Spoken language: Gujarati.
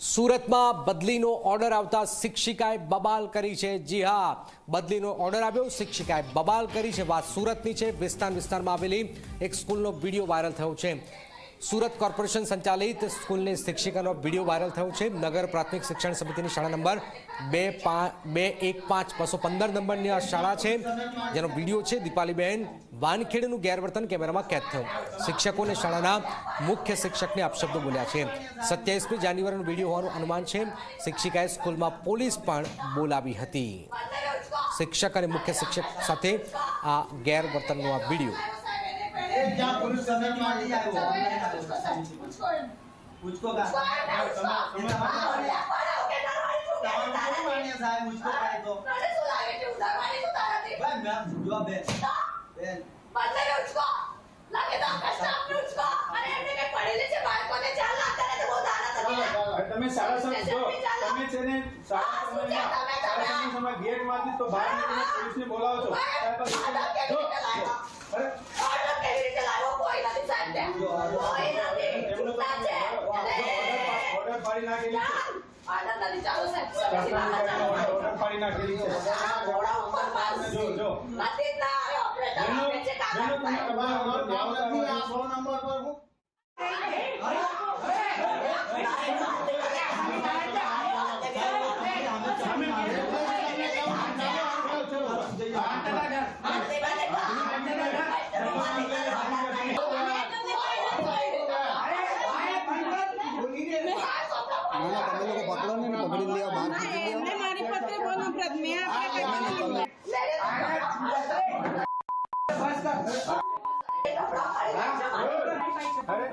સુરતમાં બદલીનો ઓર્ડર આવતા શિક્ષિકાએ બબાલ કરી છે. જી હા, બદલીનો ઓર્ડર આવ્યો. શિક્ષિકાએ બબાલ કરી છે. વાત સુરતની છે. વિસ્તાર વિસ્તારમાં આવેલી એક સ્કૂલનો વીડિયો વાયરલ થયો છે. સુરત કોર્પોરેશન સંચાલિત સ્કૂલની શિક્ષિકાનો વીડિયો વાયરલ થયો છે. નગર પ્રાથમિક શિક્ષણ સમિતિની શાળા નંબર બે પાંચ, બે એક પાંચ, બસો પંદર નંબરની આ શાળા છે. જેનો વીડિયો છે દીપાલીબેન. વાનખેડનું ગેરવર્તન કેમેરામાં કેદ થયું. શિક્ષકોને શાળાના મુખ્ય શિક્ષકને અપશબ્દો બોલ્યા છે. સત્યાવીસમી જાન્યુઆરીનો વીડિયો હોવાનું અનુમાન છે. શિક્ષિકાએ સ્કૂલમાં પોલીસ પણ બોલાવી હતી. શિક્ષક અને મુખ્ય શિક્ષક સાથે આ ગેરવર્તનનો આ વીડિયો क्या पुलिस समझ में नहीं आया मुझको का समझ मानिए साहब मुझको काहे तो भाई मैम जवाब दे बेन તમે સારા સમય જો તમે છે ને સારા સમયમાં સારા સમય સમય ગેટ માંથી તો બહાર નીકળીને પોલીસને બોલાવો છો পানি না খেলি আটা দাদি চালো স্যার ওটা পানি না খেলি বড়া উপর মার जो जो मत इतना ऑपरेटर पीछे काका और गांव में आप 100 नंबर पर हूं आटा आटा आटा आटा જેનો તમે તમારા ઓર્ડર આવતા સો નંબર પર હું એમને મારી પત્ર બોલો પ્રત મેં આપણે અરે